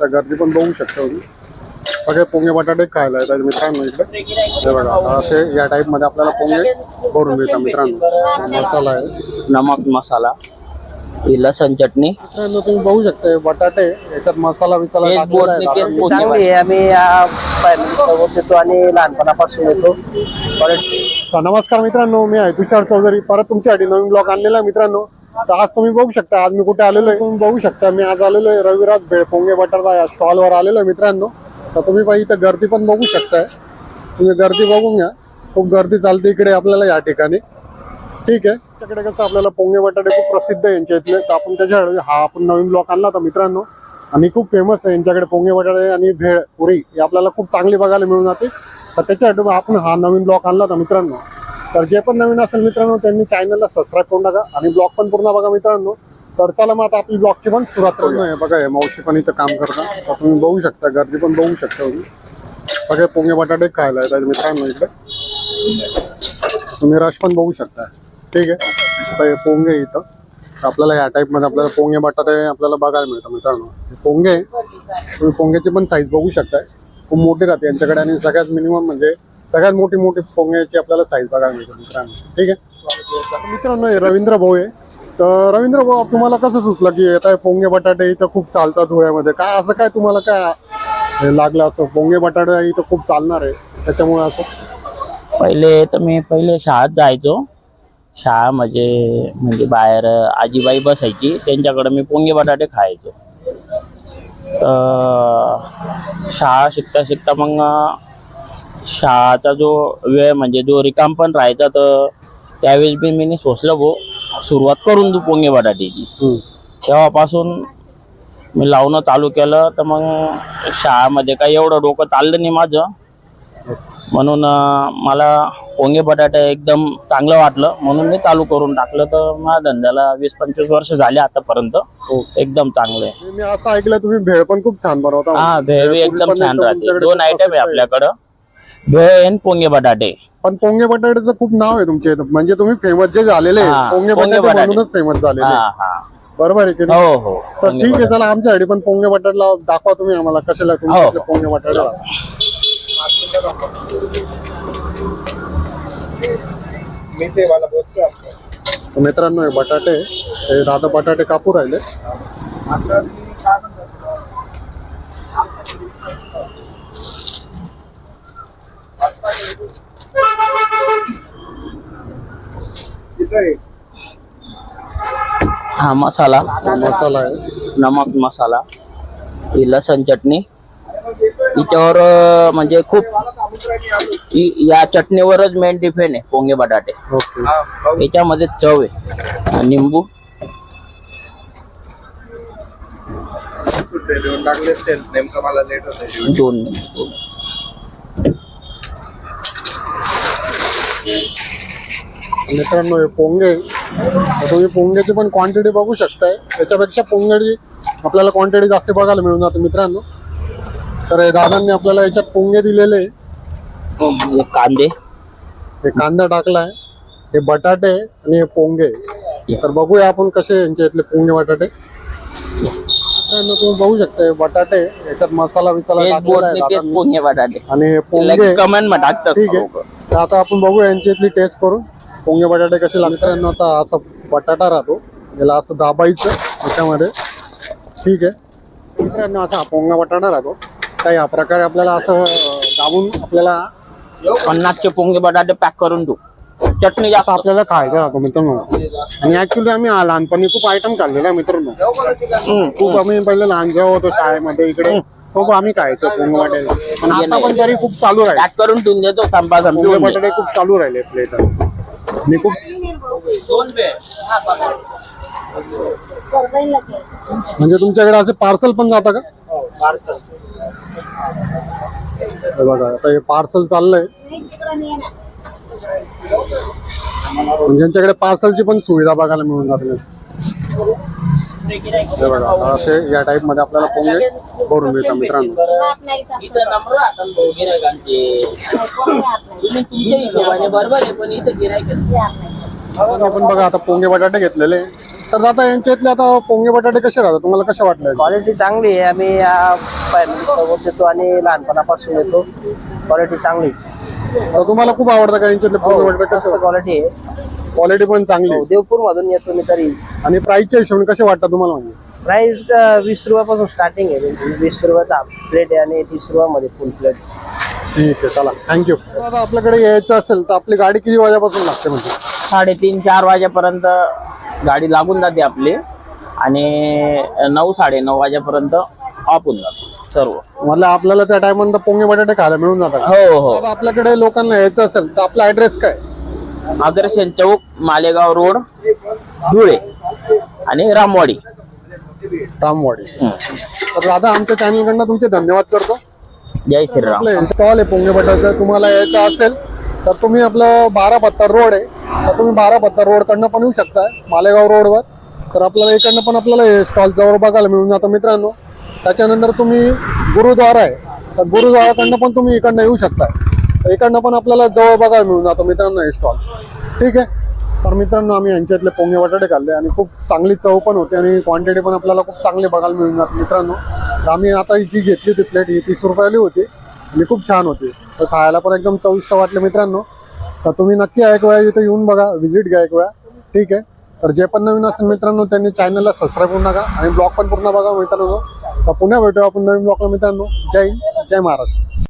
शकता गर्दी पण बघू शकता तुम्ही. सगळे पोंगे बटाटे खायला येतात मित्रांनो इकडे. हे बघा आता असे या टाईपमध्ये आपल्याला पोंगे भरून मिळतात मित्रांनो. मसाला आहे. नमक मसाला ही लसण चटणी. मित्रांनो तुम्ही बघू शकता हे बटाटे याच्यात मसाला बिसाला एक टाकलेला आहे. बोटने दादांनी. केस चांगली आहे. आम्ही सोबत येतो आणि लहानपणापासून येतो. परत तर नमस्कार मित्रांनो मी आहे तुषार चौधरी. परत तुमच्यासाठी नवीन ब्लॉग आणलेला आहे मित्रांनो. तर आज तुम्ही बघू शकता आज मी कुठे आलेलो आहे. तुम्ही बघू शकता मी आज आलेलो आहे रविराज भेळ पोंगे या स्टॉलवर आलेलो आहे मित्रांनो. तर तुम्ही बाई इथं गर्दी पण बघू शकताय. तुम्ही गर्दी बघून घ्या. खूप गर्दी चालते इकडे आपल्याला या ठिकाणी. ठीक आहे. त्याकडे कसं आपल्याला पोंगे बटाटे खूप प्रसिद्ध आहे यांच्या इथले. तर आपण त्याच्याकडे हा आपण नवीन ब्लॉक आणला होता मित्रांनो. आणि खूप फेमस आहे यांच्याकडे पोंगे बटाटे आणि भेळ पुरी. हे आपल्याला खूप चांगली बघायला मिळून जाते. तर त्याच्यासाठी आपण हा नवीन ब्लॉक आणला होता मित्रांनो. तर जे पण नवीन असेल मित्रांनो त्यांनी चॅनलला सबस्क्राईब करून टाका आणि ब्लॉग पण पूर्ण बघा मित्रांनो. तर चला मग आता आपली ब्लॉगची पण सुरुवात करूया. बघा हे मावशी पण इथं काम करता तर तुम्ही बघू शकता गर्दी पण बघू शकता तुम्ही. सगळे पोंगे बटाटे खायला येतात मित्रांनो इकडे. तुम्ही रश पण बघू शकता. ठीक आहे? आता हे पोंगे इथं. आपल्याला या टाईपमध्ये आपल्याला पोंगे बटाटे आपल्याला बघायला मिळतं मित्रांनो. पोंगे आहे. तुम्ही पोंग्याची पण साईज बघू शकताय. खूप मोठी राहते. यांच्याकडे आणि सगळ्यात मिनिमम म्हणजे सगळ्यात मोठी मोठी पोंग्याची आपल्याला साईज बघायला मिळते मित्रांनो. ठीक आहे? मित्रांनो हे रवींद्र भाऊ आहे. तर रवींद्र भाऊ तुम्हाला कसं सुचलं की येत आहे पोंगे बटाटे इथं खूप चालतात धुळ्यामध्ये? काय असं काय तुम्हाला काय हे लागलं असं? पोंगे बटाटे इथं खूप चालणार आहे. त्याच्यामुळे असं? पहिले तर मी पहिले शाळेत जायचो. शाळा म्हणजे म्हणजे बाहेर आजीबाई बसायची. त्यांच्याकडे मी पोंगे बटाटे खायचो. तर शाळा शिकता शिकता मग शाळाचा जो वेळ म्हणजे जो रिकाम पण राहायचा तर त्यावेळेस बी मी सोचलं भो. सुरुवात करून तू पोंगे बटाट्याची. तेव्हापासून मी लावणं चालू केलं तर मग शाळामध्ये काही एवढं डोकं चाललं नाही माझं. म्हणून मला पोंगे बटाटे एकदम चांगलं वाटलं. म्हणून मी चालू करून टाकलं तर माझ्या धंद्याला वीस पंचवीस वर्ष झाले आतापर्यंत. हो. एकदम चांगलं आहे मी असं ऐकलं तुम्ही भेळ पण खूप छान बनवता. हा भेळ एकदम छान राहते. दोन आयटम आहे. आपल्याकडं. भेळ पोंगे बटाटे पण पोंगे बटाट्याचं खूप नाव आहे तुमच्या इथं म्हणजे तुम्ही फेमस जे झालेले हा, पोंगे पोंगे बटाटे बटाटे. म्हणूनच फेमस झालेले हा. हा बरोबर आहे की नाही हो हो तर पोंगे ठीक आहे. चला आमच्यासाठी पण पोंगे बटाट्याला दाखवा तुम्ही आम्हाला कशाला तुमच्या हो, हो. पोंगे बटाटे तर मित्रांनो हे बटाटे हे दादा बटाटे कापू राहिले हा मसाला. हा मसाला आहे. नमक मसाला. ही लसण चटणी. हिच्यावर म्हणजे खूप हि- या चटणीवरच मेन डिपेंड आहे पोंगे बटाटे. ओके. याच्यामध्ये चव आहे. आणि निंबू. नेमकं मला लेट होते दोन निंबू. मित्रांनो हे पोंगे. तुम्ही पोंग्याची पण क्वांटिटी बघू शकताय. याच्यापेक्षा पोंगेची आपल्याला क्वांटिटी जास्त बघायला मिळून जाते मित्रांनो. तर हे दादांनी आपल्याला याच्यात पोंगे दिलेले. कांदे. हे कांदा टाकलाय. हे बटाटे आणि हे पोंगे. तर बघूया आपण कसे यांच्या इथले पोंगे बटाटे. मित्रांनो तुम्ही बघू शकता बटाटे याच्यात मसाला तेच टाकलेला आहे आणि हे पोंगे कमेंट ठीक आहे. तर आता आपण बघूया यांची इथली टेस्ट करून. पोंगे बटाटे कसे लागतात? मित्रांनो आता असा बटाटा राहतो. याला असं दाबायचं याच्यामध्ये. ठीक आहे. मित्रांनो असा पोंगा बटाटा राहतो. तर या प्रकारे आपल्याला असं दाबून आपल्याला पन्नासचे पोंगे बटाटे पॅक करून देऊ. चटणी जास्त. असं आपल्याला खायचं राहतो मित्रांनो. आणि ऍक्च्युली आम्ही आ- लहानपणी खूप आयटम खाल्लेला आहे मित्रांनो. खूप आम्ही पहिले लहान जेव्हा होतो शाळेमध्ये इकडे खूप आम्ही खायचो पोंगे बटाटे. पण आता पण तरी खूप चालू राहील. पॅक करून ठेवून देतो संपी बटाटे खूप चालू राहिले प्लेट आणि म्हणजे तुमच्याकडे असे पार्सल पण जातं का? हे बघा आता हे पार्सल चाललंय. म्हणजे यांच्याकडे पार्सलची पण सुविधा बघायला मिळून जाते. हे बघा आता असे या टाईपमध्ये आपल्याला पोंगे भरून मिळतात मित्रांनो. इथं नंबर राहतात भाऊ गिरायकांचे तुम्ही तुमच्या हिशोबाने बरोबर आहे पण इथं गिरायक आता आपण बघा आता पोंगे बटाटे घेतलेले. तर तर दादा यांच्या इथले आता पोंगे बटाटे कसे राहतात? तुम्हाला कसे वाटले? क्वालिटी चांगली आहे. आम्ही फॅमिली सोबत येतो आणि लहानपणापासून येतो. क्वालिटी चांगली तर तुम्हाला खूप आवडतं का यांच्यातले पोंगे बटाटे क्वालिटी आहे. क्वालिटी पण चांगली आहे. देवपूर मधून येतो मी तरी. आणि प्राइसच्या हिशोबाने कसे वाटतात तुम्हाला म्हणजे? प्राइस वीस रुपयापासून स्टार्टिंग आहे. त्यांची. वीस रुपयाचा प्लेट आहे आणि तीस रुपयामध्ये फुल प्लेट ठीक आहे चला. थँक्यू आता आपल्याकडे यायचं असेल तर आपली गाडी किती वाजेपासून लागते म्हणजे? साडेतीन चार वाजेपर्यंत गाडी लागून जाते आपली. आणि नऊ साडे नऊ वाजेपर्यंत ऑफ होऊन जातो सर्व. मला आपल्याला त्या टायमानंतर पोंगे बटाटे खायला मिळून जातात. हो हो. आता आपल्याकडे लोकांना यायचं असेल तर आपला ऍड्रेस काय? अग्रसेन चौक मालेगाव रोड धुळे आणि रामवाडी. रामवाडी. तर दादा आमच्या चॅनलकडनं तुमचे धन्यवाद करतो. जय श्रीराम. आपलं स्टॉल आहे पोंगे बटाट्याचं तुम्हाला यायचं असेल तर तुम्ही आपलं बारा पत्ता रोड आहे तर तुम्ही बारा पत्ता रोड कडनं पण येऊ शकता मालेगाव रोडवर. तर आपल्याला इकडनं पण आपल्याला हे स्टॉल जवळ बघायला मिळून जातं मित्रांनो. त्याच्यानंतर तुम्ही गुरुद्वारा आहे तर गुरुद्वाराकडनं पण तुम्ही इकडनं येऊ शकता. इकडनं पण आपल्याला जवळ बघायला मिळून जातं मित्रांनो हे स्टॉल ठीक आहे? तर मित्रांनो आम्ही यांच्यातले पोंगे बटाटे खाल्ले आणि खूप चांगली चव पण होते आणि क्वांटिटी पण आपल्याला खूप चांगली बघायला मिळून जाते मित्रांनो. तर आम्ही आता ही जी घेतली होती प्लेट ही तीस रुपयाली होती आणि खूप छान होती. तर खायला पण एकदम चविष्ट वाटले मित्रांनो. तर तुम्ही नक्की एक वेळा इथे येऊन बघा व्हिजिट घ्या एक वेळा. ठीक आहे? तर जे पण नवीन असेल मित्रांनो त्यांनी चॅनलला सबस्क्राईब करू नका आणि ब्लॉग पण पूर्ण बघा मित्रांनो. तर पुन्हा भेटू आपण नवीन ब्लॉगला मित्रांनो. जय हिंद जय महाराष्ट्र.